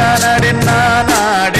நாடென்னா நாடென்னா